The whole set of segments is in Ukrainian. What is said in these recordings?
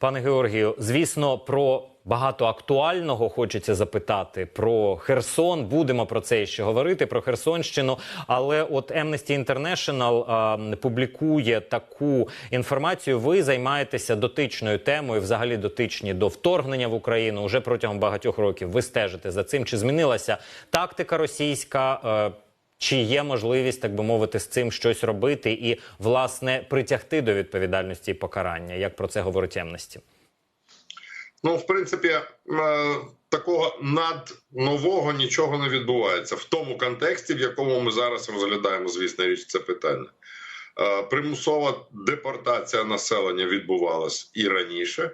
Пане Георгію, звісно, про багато актуального хочеться запитати про Херсон. Будемо про це ще говорити, про Херсонщину. Але от Amnesty International а, публікує таку інформацію. Ви займаєтеся дотичною темою, взагалі дотичні до вторгнення в Україну уже протягом багатьох років. Ви стежите за цим. Чи змінилася тактика російська? е, чи є можливість, так би мовити, з цим щось робити і власне притягти до відповідальності і покарання, як про це говорить Amnesty? Ну, в принципі, е, такого наднового нічого не відбувається в тому контексті, в якому ми зараз розглядаємо, звісно, річ це питання. Е, Примусова депортація населення відбувалась і раніше.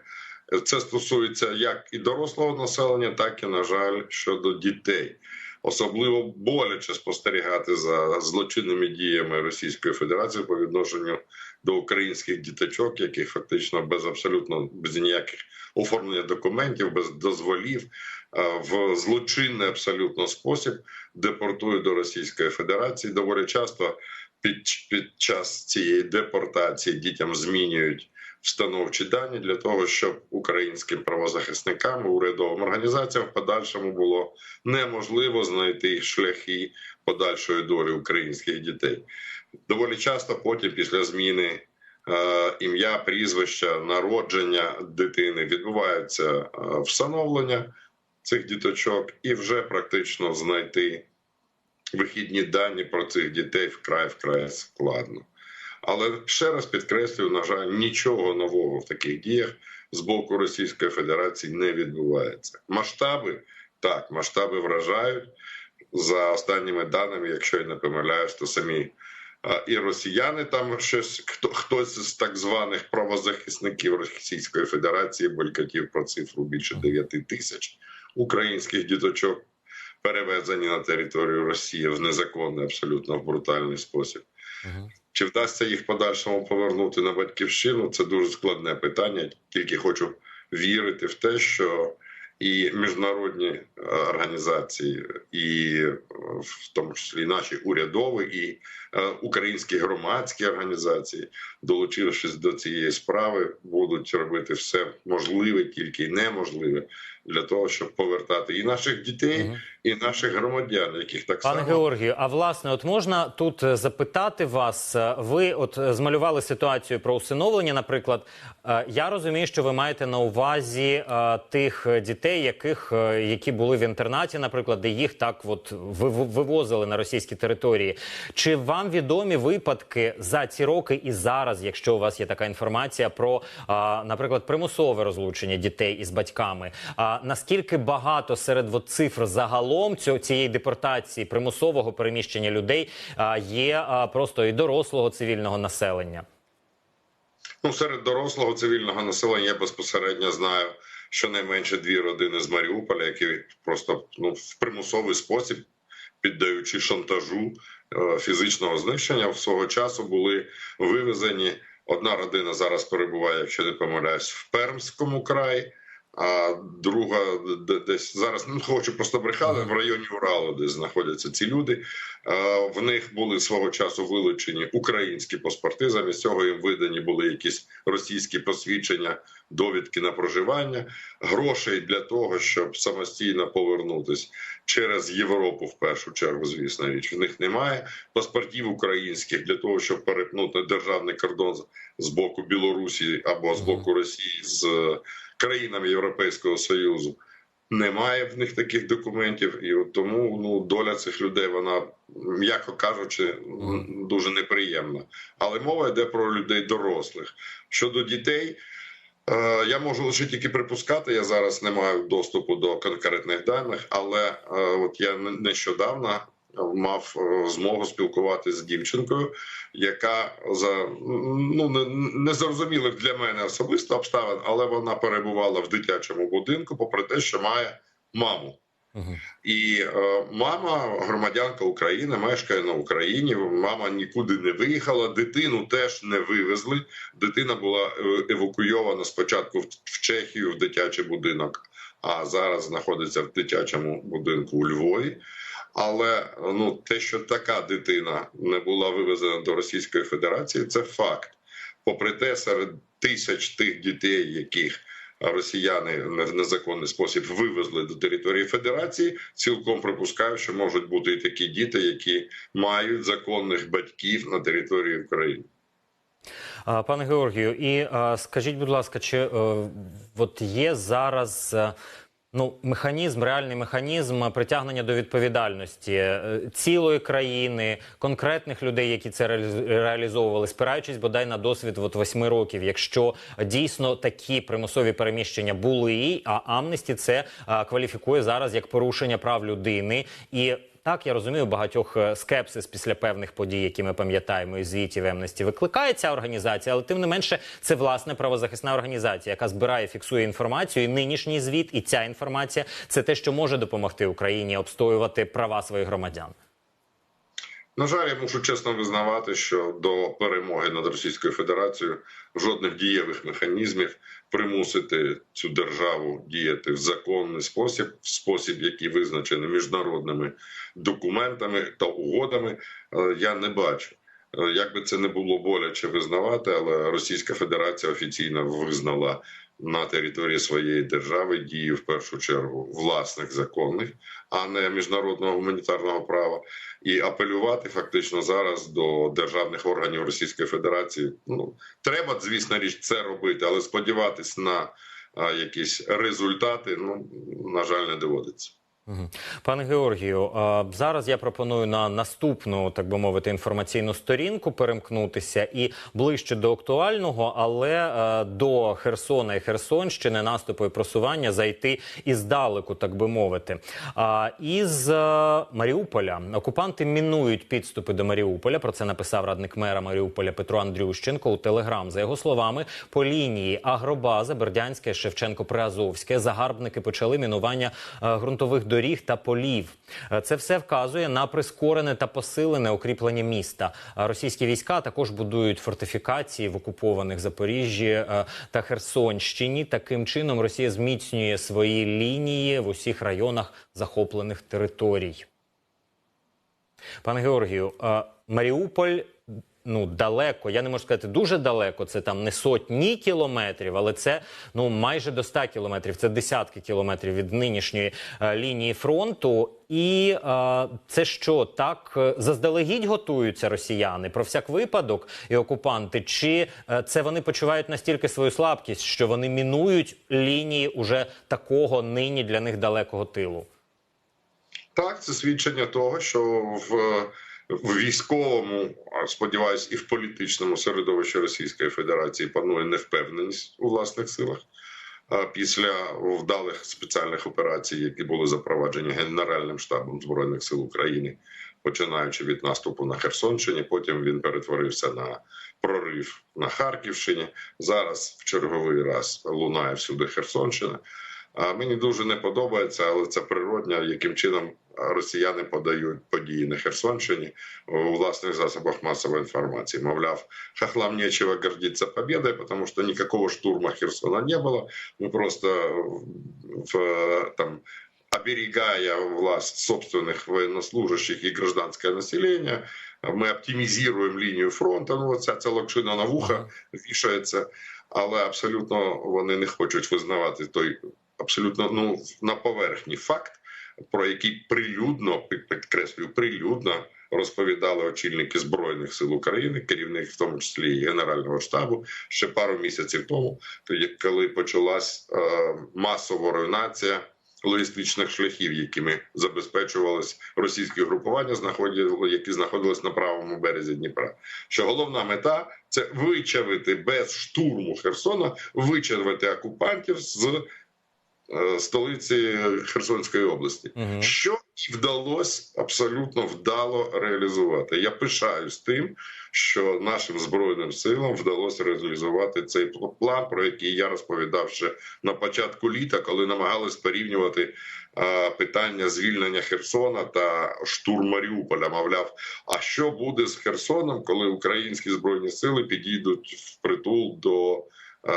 Це стосується як і дорослого населення, так і, на жаль, щодо дітей. Особливо боляче спостерігати за злочинними діями Російської Федерації по відношенню до українських діточок, яких фактично без абсолютно без ніяких оформлення документів, без дозволів е, в злочинний абсолютно спосіб депортують до Російської Федерації. Доволі часто під, під час цієї депортації дітям змінюють встановчі дані для того, щоб українським правозахисникам, урядовим організаціям в подальшому було неможливо знайти шляхи подальшої долі українських дітей. Доволі часто потім, після зміни е, ім'я, прізвища, народження дитини, відбувається е, встановлення цих діточок, і вже практично знайти вихідні дані про цих дітей вкрай вкрай складно. Але ще раз підкреслюю, на жаль, нічого нового в таких діях з боку Російської Федерації не відбувається. Масштаби так, масштаби вражають за останніми даними, якщо я не помиляюсь, то самі і росіяни там щось хто хтось з так званих правозахисників Російської Федерації булькатів про цифру більше 9 тисяч українських діточок перевезені на територію Росії в незаконний, абсолютно в брутальний спосіб. Угу. Чи вдасться їх в подальшому повернути на батьківщину? Це дуже складне питання. Тільки хочу вірити в те, що і міжнародні е, організації, і е, в тому числі наші урядові і е, українські громадські організації, долучившись до цієї справи, будуть робити все можливе, тільки й неможливе для того, щоб повертати і наших дітей, Мгм. і наших громадян, яких так Пане само Георгію, а власне, от можна тут е, запитати вас, е, ви от е, змалювали ситуацію про усиновлення, наприклад. Я розумію, що ви маєте на увазі тих дітей, яких які були в інтернаті, наприклад, де їх так от ви- ви- вивозили на російські території. Чи вам відомі випадки за ці роки і зараз, якщо у вас є така інформація про, наприклад, примусове розлучення дітей із батьками? Наскільки багато серед от цифр загалом цього цієї депортації примусового переміщення людей а, є а, просто і дорослого цивільного населення? Ну, серед дорослого цивільного населення я безпосередньо знаю щонайменше дві родини з Маріуполя, які просто ну, в примусовий спосіб, піддаючи шантажу е, фізичного знищення, в свого часу були вивезені. Одна родина зараз перебуває, якщо не помиляюсь, в Пермському краї. А друга де- десь зараз ну хочу просто брехати в районі Уралу, де знаходяться ці люди. В них були свого часу вилучені українські паспорти. Замість цього їм видані були якісь російські посвідчення, довідки на проживання, грошей для того, щоб самостійно повернутись через Європу. В першу чергу, звісно, річ в них немає паспортів українських для того, щоб перетнути державний кордон з- боку Білорусі або з боку Росії з країнами Європейського союзу. Немає в них таких документів, і от тому ну доля цих людей вона, м'яко кажучи, дуже неприємна. Але мова йде про людей дорослих. Щодо дітей, е, я можу лише тільки припускати. Я зараз не маю доступу до конкретних даних, але е, от я не- нещодавно мав е, змогу спілкуватися з дівчинкою, яка за ну не, не зрозумілих для мене особисто обставин, але вона перебувала в дитячому будинку, попри те, що має маму. Угу. І е, мама, громадянка України, мешкає на Україні. Мама нікуди не виїхала. Дитину теж не вивезли. Дитина була е, евакуйована спочатку в, в Чехію в дитячий будинок, а зараз знаходиться в дитячому будинку у Львові. Але ну те, що така дитина не була вивезена до Російської Федерації, це факт. Попри те, серед тисяч тих дітей, яких росіяни в незаконний спосіб вивезли до території Федерації. Цілком припускаю, що можуть бути і такі діти, які мають законних батьків на території України. Пане Георгію, і скажіть, будь ласка, чи е, от є зараз е, ну, механізм, реальний механізм притягнення до відповідальності е, цілої країни, конкретних людей, які це реаліз- реалізовували, спираючись бодай на досвід от восьми років, якщо дійсно такі примусові переміщення були, а Амнесті це а, кваліфікує зараз як порушення прав людини і. Так, я розумію, багатьох е, скепсис після певних подій, які ми пам'ятаємо із звітів Емнесті, викликає ця організація, але тим не менше це власне правозахисна організація, яка збирає, фіксує інформацію. І нинішній звіт, і ця інформація це те, що може допомогти Україні обстоювати права своїх громадян. На жаль, я мушу чесно визнавати, що до перемоги над Російською Федерацією жодних дієвих механізмів примусити цю державу діяти в законний спосіб, в спосіб, який визначений міжнародними документами та угодами, е, я не бачу. Е, Як би це не було боляче визнавати, але Російська Федерація офіційно визнала на території своєї держави дії в першу чергу власних законних, а не міжнародного гуманітарного права і апелювати фактично зараз до державних органів Російської Федерації. Ну треба, звісно, річ це робити, але сподіватись на якісь результати, ну на жаль, не доводиться. Пане Георгію, зараз я пропоную на наступну, так би мовити, інформаційну сторінку перемкнутися і ближче до актуального, але е, до Херсона і Херсонщини наступу і просування зайти іздалеку, так би мовити. Із е, Маріуполя окупанти мінують підступи до Маріуполя. Про це написав радник мера Маріуполя Петро Андрющенко у Телеграм. За його словами, по лінії Агробаза, Бердянське, Шевченко, Приазовське загарбники почали мінування е, ґрунтових доріг та полів. Е, Це все вказує на прискорене та посилене укріплення міста. Російські війська також будують фортифікації в окупованих Запоріжжі е, та Херсонщині. Таким чином Росія зміцнює свої лінії в усіх районах захоплених територій. Пане Георгію, е, Маріуполь. Ну, далеко, я не можу сказати дуже далеко. Це там не сотні кілометрів, але це ну майже до 100 кілометрів. Це десятки кілометрів від нинішньої е, лінії фронту. І е, це що так е, заздалегідь готуються росіяни про всяк випадок і окупанти? Чи е, це вони почувають настільки свою слабкість, що вони мінують лінії уже такого нині для них далекого тилу? Так, це свідчення того, що в, в військовому, а сподіваюсь, і в політичному середовищі Російської Федерації панує невпевненість у власних силах. Після вдалих спеціальних операцій, які були запроваджені Генеральним штабом збройних сил України, починаючи від наступу на Херсонщині, потім він перетворився на прорив на Харківщині. Зараз в черговий раз лунає всюди Херсонщина. Мені дуже не подобається, але це природня, яким чином росіяни подають події на Херсонщині у власних засобах масової інформації. Мовляв, хохлам нечего гордиться победой, тому що ніякого штурму Херсона не було. Ми просто в, там оберегая власть собственных военнослужащих и гражданское население, ми оптимізуємо лінію фронту. Ну, ця ця локшина на вуха вішається, але абсолютно вони не хочуть визнавати той абсолютно ну на поверхні факт, про який прилюдно під- підкреслюю, прилюдно розповідали очільники збройних сил України, керівник, в тому числі Генерального штабу, ще пару місяців тому, тоді коли почалась е, масова руйнація. Логістичних шляхів, якими забезпечувались російські групування, знаходили, які знаходились на правому березі Дніпра. Що головна мета це вичавити без штурму Херсона, вичавити окупантів з столиці Херсонської області, Мгм. що і вдалося абсолютно вдало реалізувати. Я пишаюсь тим, що нашим збройним силам вдалося реалізувати цей пл- план, про який я розповідав ще на початку літа, коли намагались порівнювати е, питання звільнення Херсона та штурм Маріуполя. Мовляв, а що буде з Херсоном, коли українські збройні сили підійдуть в притул до е,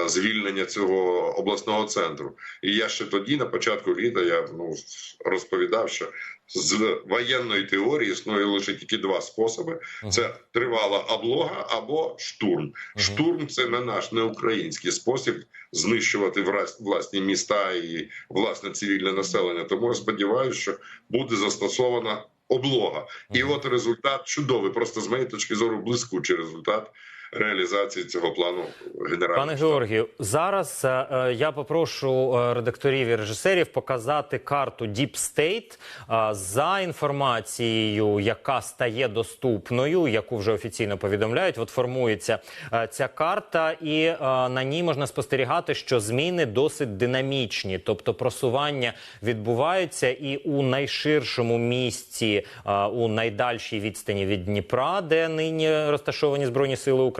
звільнення цього обласного центру. І я ще тоді, на початку літа, я ну розповідав, що з воєнної теорії існує лише тільки два способи: це тривала облога або штурм. Штурм це не наш, не український спосіб знищувати власні міста і власне цивільне населення. Тому я сподіваюся, що буде застосована облога. І от результат чудовий. Просто з моєї точки зору блискучий результат реалізації цього плану генерального Пане. Георгію, зараз е, е, я попрошу е, редакторів і режисерів показати карту Deep State е, за інформацією, яка стає доступною, яку вже офіційно повідомляють. От формується е, ця карта, і е, на ній можна спостерігати, що зміни досить динамічні, тобто просування відбуваються і у найширшому місці, е, у найдальшій відстані від Дніпра, де нині розташовані збройні сили України,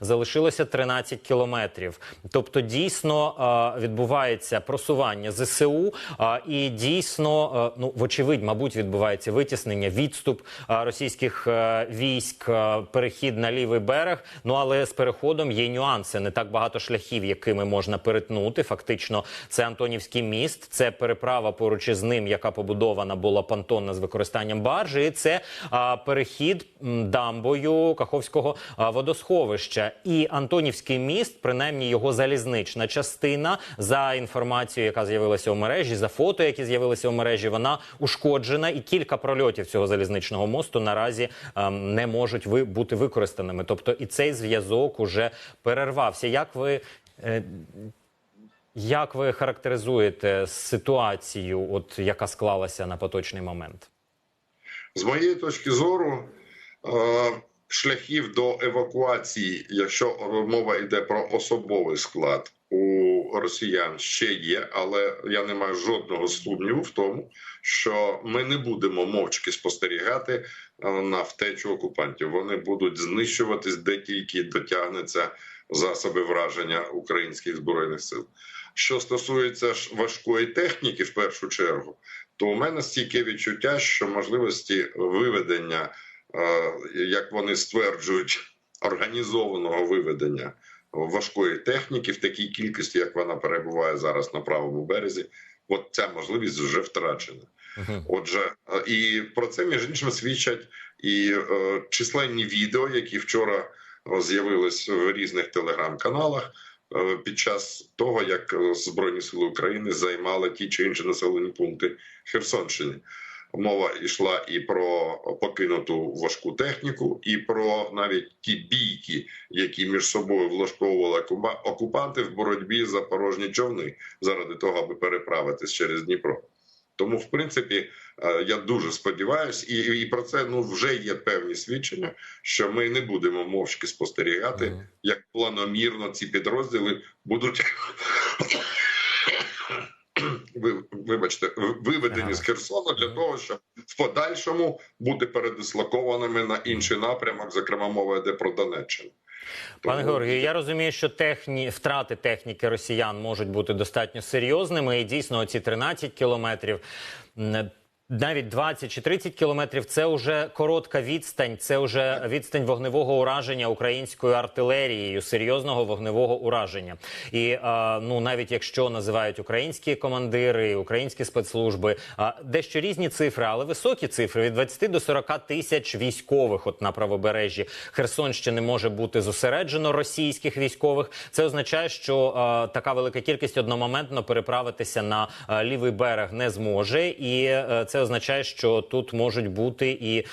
залишилося 13 кілометрів. Тобто, дійсно е, відбувається просування ЗСУ, е, і дійсно, е, ну вочевидь, мабуть, відбувається витіснення, відступ російських військ, перехід на лівий берег. Ну але з переходом є нюанси. Не так багато шляхів, якими можна перетнути. Фактично, це Антонівський міст, це переправа поруч із ним, яка побудована була понтонна з використанням баржі. І це перехід дамбою Каховського а, водосховища. І Антонівський міст, принаймні його залізнична частина, за інформацією, яка з'явилася у мережі, за фото, які з'явилися у мережі, вона ушкоджена, і кілька прольотів цього залізничного мосту наразі ем, не можуть ви бути використаними. Тобто, і цей зв'язок уже перервався. Як ви е, як ви характеризуєте ситуацію, от яка склалася на поточний момент? З моєї точки зору, е, шляхів до евакуації, якщо мова йде про особовий склад у росіян, ще є, але я не маю жодного сумніву в тому, що ми не будемо мовчки спостерігати е, на втечу окупантів. Вони будуть знищуватись, де тільки дотягнеться засоби враження українських збройних сил. Що стосується важкої техніки, в першу чергу, то у мене стійке відчуття, що можливості виведення, як вони стверджують, організованого виведення важкої техніки в такій кількості, як вона перебуває зараз на правому березі, от ця можливість вже втрачена. Отже, е, і про це між іншим свідчать і е, численні відео, які вчора е, з'явились в різних телеграм-каналах е, під час того, як е, Збройні Сили України займали ті чи інші населені пункти Херсонщини. Мова йшла і про покинуту важку техніку, і про навіть ті бійки, які між собою влаштовували окупа- окупанти в боротьбі за порожні човни заради того, аби переправитись через Дніпро. Тому, в принципі, е, я дуже сподіваюся, і, і про це ну вже є певні свідчення, що ми не будемо мовчки спостерігати, як планомірно ці підрозділи будуть вибачте, виведені Ага. з Херсона для того, щоб в подальшому бути передислокованими на інший напрямок, зокрема мова йде про Донеччину. Пане Георгію, я розумію, що техні... втрати техніки росіян можуть бути достатньо серйозними, і дійсно оці 13 кілометрів. Навіть 20 чи 30 кілометрів це вже коротка відстань, це вже відстань вогневого ураження українською артилерією, серйозного вогневого ураження. І е, ну навіть якщо називають українські командири, українські спецслужби, е, дещо різні цифри, але високі цифри від 20 до 40 тисяч військових, от на правобережжі Херсонщини може бути зосереджено російських військових. Це означає, що е, така велика кількість одномоментно переправитися на е, лівий берег не зможе, і е, це означає, що тут можуть бути і е,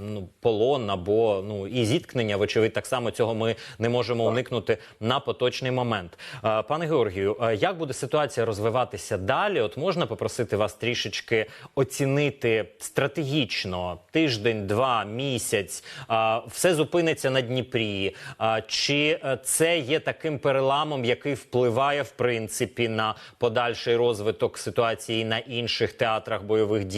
ну, полон або ну і зіткнення. Вочевидь, так само цього ми не можемо уникнути на поточний момент. Е, Пане Георгію, як буде ситуація розвиватися далі? От можна попросити вас трішечки оцінити стратегічно тиждень, два, місяць, е, все зупиниться на Дніпрі. Е, Чи е, це є таким переламом, який впливає в принципі на подальший розвиток ситуації на інших театрах бойових дій,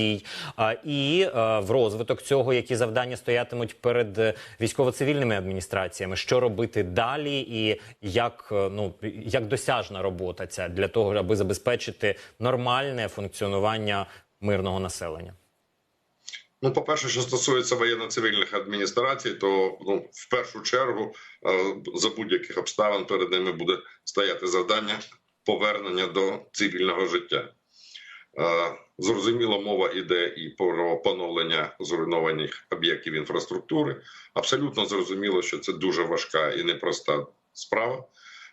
а, і в розвиток цього, які завдання стоятимуть перед е, військово-цивільними адміністраціями, що робити далі, і як е, ну як досяжна робота ця для того, аби забезпечити нормальне функціонування мирного населення? Ну, по-перше, що стосується воєнно-цивільних адміністрацій, то ну, в першу чергу е, за будь-яких обставин перед ними буде стояти завдання повернення до цивільного життя. Зрозуміло, мова йде і про поновлення зруйнованих об'єктів інфраструктури. Абсолютно зрозуміло, що це дуже важка і непроста справа.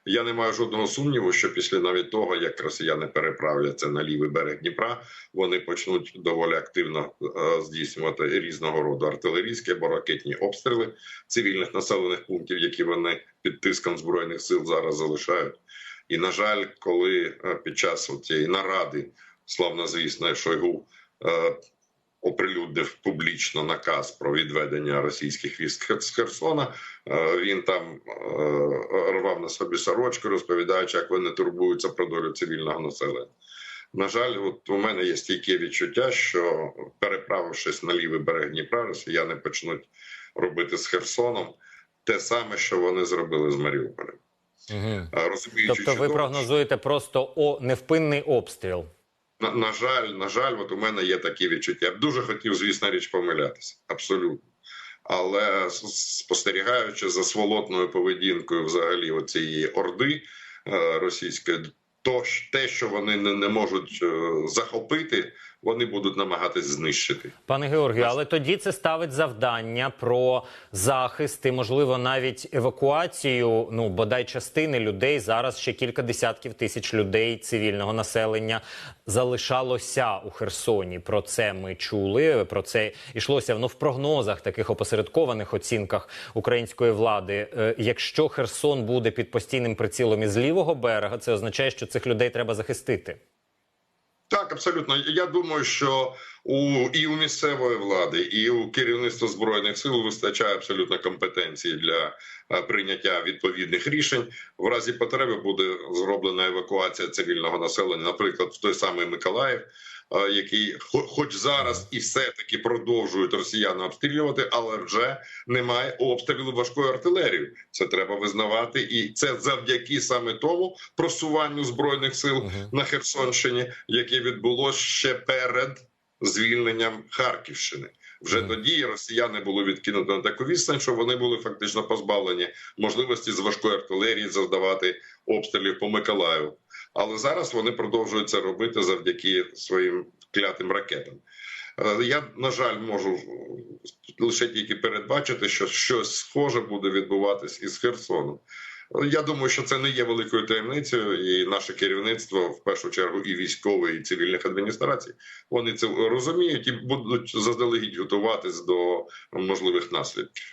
Я не маю жодного сумніву, що після навіть того, як росіяни переправляться на лівий берег Дніпра, вони почнуть доволі активно е, здійснювати різного роду артилерійські або ракетні обстріли цивільних населених пунктів, які вони під тиском збройних сил зараз залишають. І на жаль, коли е, під час цієї наради славнозвісної Шойгу е, оприлюднив публічно наказ про відведення російських військ з Херсона. Е, Він там е, рвав на собі сорочку, розповідаючи, як вони турбуються про долю цивільного населення. На жаль, от у мене є стійке відчуття, що переправившись на лівий берег Дніпра, росіяни почнуть робити з Херсоном те саме, що вони зробили з Маріуполем. Угу. Розуміючи, Тобто, ви чудово, прогнозуєте просто о невпинний обстріл. На, на жаль, на жаль, от у мене є такі відчуття. Я б дуже хотів, звісно, річ помилятися. Абсолютно. Але спостерігаючи за сволотною поведінкою взагалі оцієї орди е, російської, то те, що вони не, не можуть е, захопити, вони будуть намагатись знищити. Пане Георгію, але тоді це ставить завдання про захист і, можливо, навіть евакуацію. Ну бодай частини людей зараз ще кілька десятків тисяч людей цивільного населення залишалося у Херсоні. Про це ми чули. Про це йшлося ну, в прогнозах, таких опосередкованих оцінках української влади. Е, Якщо Херсон буде під постійним прицілом із лівого берега, це означає, що цих людей треба захистити. Так, абсолютно. Я думаю, що у і у місцевої влади, і у керівництва збройних сил вистачає абсолютно компетенції для е, прийняття відповідних рішень. В разі потреби буде зроблена евакуація цивільного населення, наприклад, в той самий Миколаїв, який хоч зараз і все таки продовжують росіяни обстрілювати, але вже немає обстрілу важкою артилерією. Це треба визнавати, і це завдяки саме тому просуванню збройних сил на Херсонщині, яке відбулося ще перед звільненням Харківщини. Вже тоді росіяни були відкинуті на таку відстань, що вони були фактично позбавлені можливості з важкої артилерії завдавати обстрілів по Миколаїву. Але зараз вони продовжують це робити завдяки своїм клятим ракетам. Е, Я, на жаль, можу лише тільки передбачити, що щось схоже буде відбуватись із Херсоном. Я думаю, що це не є великою таємницею, і наше керівництво, в першу чергу, і військове, і цивільних адміністрацій, вони це розуміють і будуть заздалегідь готуватись до можливих наслідків.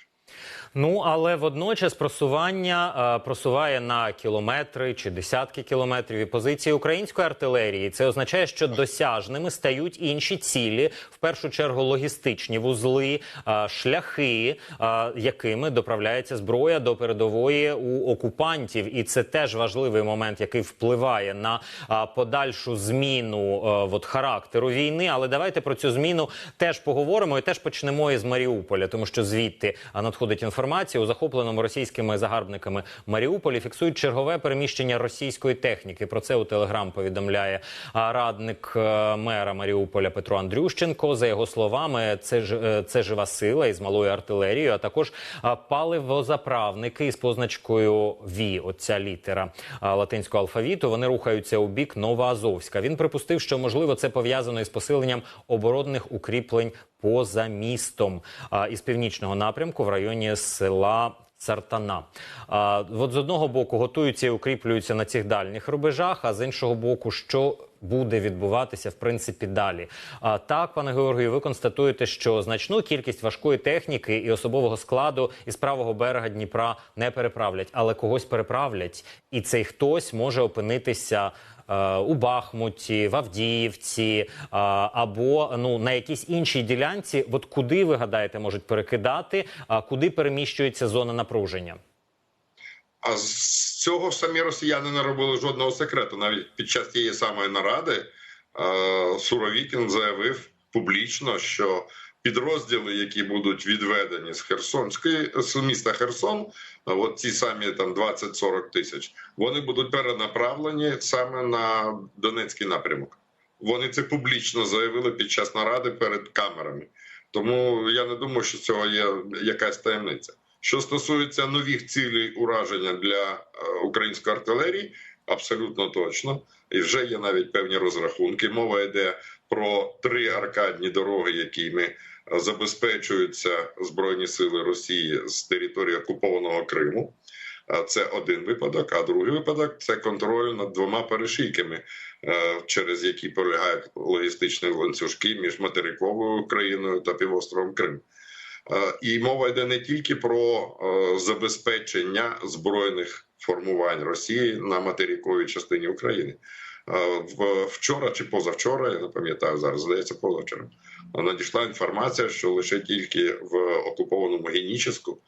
Ну але водночас просування е, просуває на кілометри чи десятки кілометрів і позиції української артилерії. Це означає, що досяжними стають інші цілі, в першу чергу логістичні вузли, е, шляхи, е, якими доправляється зброя до передової у окупантів, і це теж важливий момент, який впливає на подальшу зміну от, характеру війни. Але давайте про цю зміну теж поговоримо і теж почнемо із Маріуполя, тому що звідти надходить інформація у захопленому російськими загарбниками Маріуполі. Фіксують чергове переміщення російської техніки. Про це у телеграм повідомляє радник е, мера Маріуполя Петро Андрющенко. За його словами, це ж е, це жива сила із малою артилерією, а також паливозаправники із позначкою ВІ. Оця літера латинського алфавіту. Вони рухаються у бік Новоазовська. Він припустив, що можливо це пов'язано із посиленням оборонних укріплень поза містом із північного напрямку в районі села. Сартана. А, от з одного боку готуються і укріплюються на цих дальніх рубежах, а з іншого боку, що буде відбуватися в принципі далі. А, так, пане Георгію, ви констатуєте, що значну кількість важкої техніки і особового складу із правого берега Дніпра не переправлять, але когось переправлять, і цей хтось може опинитися у Бахмуті, в Авдіївці е, або ну на якійсь іншій ділянці. От куди ви гадаєте, можуть перекидати, а куди переміщується зона напруження? А з цього самі росіяни не робили жодного секрету. Навіть під час тієї самої наради е, Суровікін заявив публічно, що підрозділи, які будуть відведені з Херсонської з міста Херсон, от ці самі там 20-40 тисяч, вони будуть перенаправлені саме на Донецький напрямок. Вони це публічно заявили під час наради перед камерами. Тому я не думаю, що цього є якась таємниця. Що стосується нових цілей ураження для е, української артилерії, абсолютно точно. І вже є навіть певні розрахунки. Мова йде про три аркадні дороги, якими забезпечуються збройні сили Росії з території окупованого Криму. Е, Це один випадок. А другий випадок це контроль над двома перешийками, е, через які полягають логістичні ланцюжки між материковою Україною та півостровом Крим. Е, І мова йде не тільки про е, забезпечення збройних формувань Росії на материковій частині України. Вчора чи позавчора, я не пам'ятаю зараз, здається, позавчора, надійшла інформація, що лише тільки в окупованому Геніческу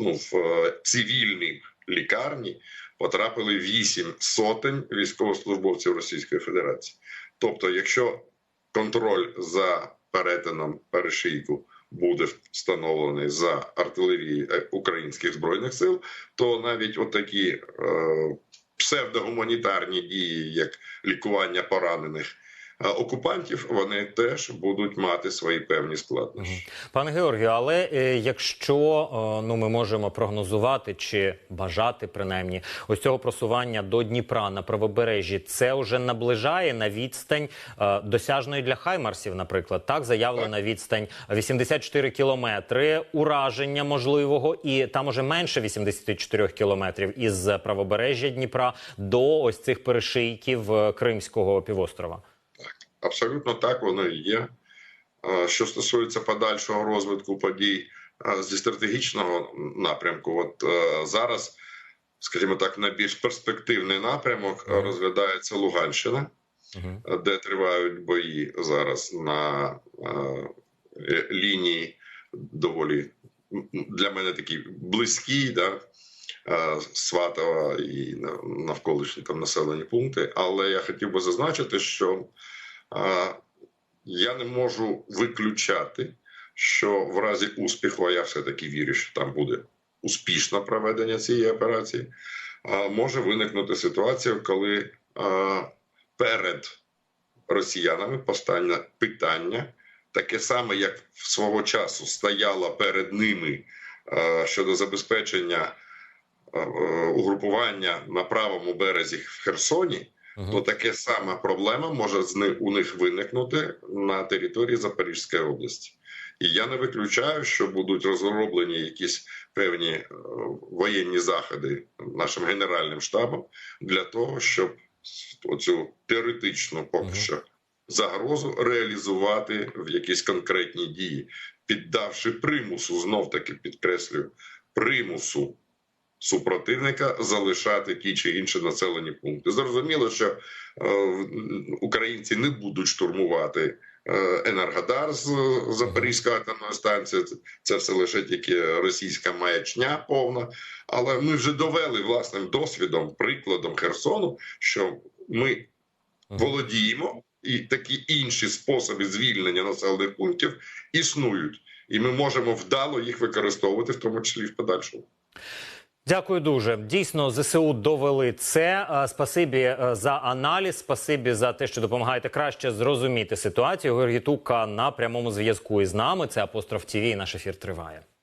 ну, в е, цивільній лікарні потрапили вісім сотень військовослужбовців Російської Федерації. Тобто, якщо контроль за перетином перешийку буде встановлений за артилерією е, українських збройних сил, то навіть отакі е, псевдогуманітарні дії, як лікування поранених окупантів, вони теж будуть мати свої певні складнощі. Пане Георгію, але е, якщо е, ну ми можемо прогнозувати чи бажати принаймні ось цього просування до Дніпра на правобережжі, це вже наближає на відстань е, досяжної для Хаймарсів, наприклад, так заявлена відстань 84 кілометри ураження можливого, і там уже менше 84 кілометрів із правобережжя Дніпра до ось цих перешийків Кримського півострова. Абсолютно так воно і є. Що стосується подальшого розвитку подій зі стратегічного напрямку, от е, зараз, скажімо так, найбільш перспективний напрямок е, розглядається Луганщина, е, де тривають бої зараз на лінії доволі для мене такі близькі, да, Сватова і навколишні там населені пункти. Але я хотів би зазначити, що Я не можу виключати, що в разі успіху, а я все-таки вірю, що там буде успішне проведення цієї операції, може виникнути ситуація, коли перед росіянами постане питання, таке саме, як свого часу стояло перед ними щодо забезпечення угрупування на правому березі в Херсоні Мгм. то таке сама проблема може з ни- у них виникнути на території Запорізької області. І я не виключаю, що будуть розроблені якісь певні е, воєнні заходи нашим генеральним штабом для того, щоб оцю теоретичну поки що загрозу реалізувати в якісь конкретні дії, піддавши примусу, знов таки підкреслюю, примусу супротивника залишати ті чи інші населені пункти. Зрозуміло, що е, українці не будуть штурмувати е, Енергодар з е, Запорізької атомної станції. Це, це все лише тільки російська маячня повна. Але ми вже довели власним досвідом, прикладом Херсону, що ми володіємо, і такі інші способи звільнення населених пунктів існують, і ми можемо вдало їх використовувати, в тому числі в подальшому. Дякую дуже. Дійсно, ЗСУ довели це. Е, Спасибі е, за аналіз. Спасибі за те, що допомагаєте краще зрозуміти ситуацію. Георгій Тука на прямому зв'язку із нами. Це апостроф ТІВІ наш ефір триває.